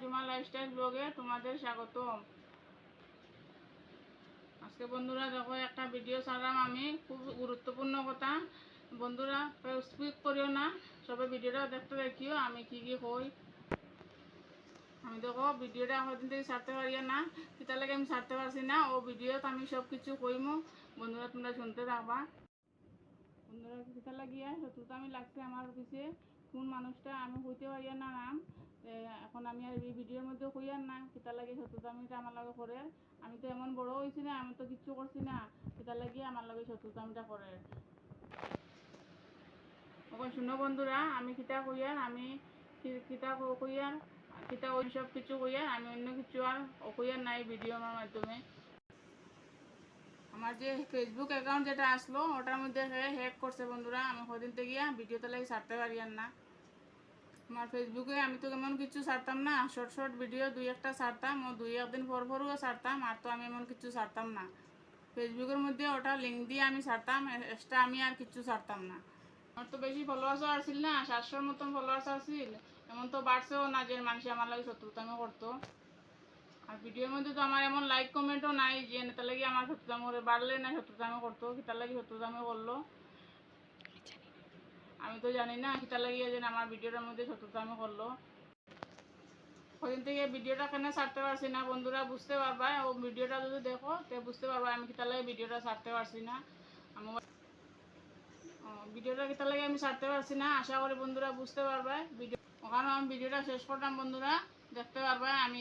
জুমা লাইফস্টাইল ব্লগে তোমাদের স্বাগতম। আজকে বন্ধুরা দেখো, একটা ভিডিও ছাড়লাম আমি, খুব গুরুত্বপূর্ণ কথা। বন্ধুরা স্পিক করিও না, সবাই ভিডিওটা দেখতে দেখিও, আমি কি কি হই। আমি দেখো ভিডিওটা এখন থেকে ছাড়তে পারি না কিতা লাগে আমি ছাড়তে পারছি না, ও ভিডিওত আমি সব কিছু কইমু। বন্ধুরা, তোমরা শুনতে থাকবা। বন্ধুরা কিতা লাগিয়া শত্রুতা আমি লাগছে আমার পিছে কোন মানুষটা আমি হইতে পারি না নাম এখন আমি আর এই ভিডিওর মধ্যে কইয়ার না? কিতা লাগে শত্রুতা আমি আমার লাগে করে। আমি তো এমন বড় হয়েছি না, আমি তো কিচ্ছু করছি না। কিতা লাগিয়ে আমার লাগে শত্রুতা আমিটা করে। ওখানে শুনো বন্ধুরা, আমি কিতা কইয়ার আমি কিতা কইয়ার কিতা ওই সব কিছু কইয়ার আমি অন্য কিছু আর কইয়ার নাই ভিডিও আমার মাধ্যমে। আমার যে ফেসবুক অ্যাকাউন্ট যেটা আসলো, ওটার মধ্যে হ্যাক করছে বন্ধুরা। আমি কদিন থেকে ভিডিওতে লাগে ছাড়তে পারি আর না। আমার ফেসবুকে আমি তো এমন কিছু ছাড়তাম না। শর্ট শর্ট ভিডিও দুই একটা ছাড়তাম ও দুই একদিন পর পরও ছাড়তাম, আর তো আমি এমন কিছু ছাড়তাম না। ফেসবুকের মধ্যে ওটা লিঙ্ক দিয়ে আমি ছাড়তাম এক্সট্রা আমি আর কিছু ছাড়তাম না। আমার তো বেশি ফলোয়ার্সও আসছিল না, সাতশোর মতন ফলোয়ার্স আসছিল এমন তো বাড়ছেও না যে মানুষ আমার লাগে শত্রুতামি করতো। আর ভিডিওর মধ্যে তো আমার এমন লাইক কমেন্টও নাই যে নেতা লাগি আমার শত্রুতামি বাড়লে না শত্রুতামি করতো কিতার লাগি শত্রুতামি করল। আমি তো জানি না কিতার লাগিয়ে যে আমার ভিডিওটার মধ্যে শত্রুতামি করল। ওদিন থেকে ভিডিওটা কেন ছাড়তে পারছি না? বন্ধুরা বুঝতে পারবা ও ভিডিওটা যদি দেখো তে বুঝতে পারবা আমি কিতার লাগে ভিডিওটা ছাড়তে পারছি না। আমি ভিডিওটা কিতার লাগে আমি ছাড়তে পারছি না আশা করি বন্ধুরা বুঝতে পারবা। ভিডিও ওখানে আমি ভিডিওটা শেষ করলাম বন্ধুরা দেখতে পারবা আমি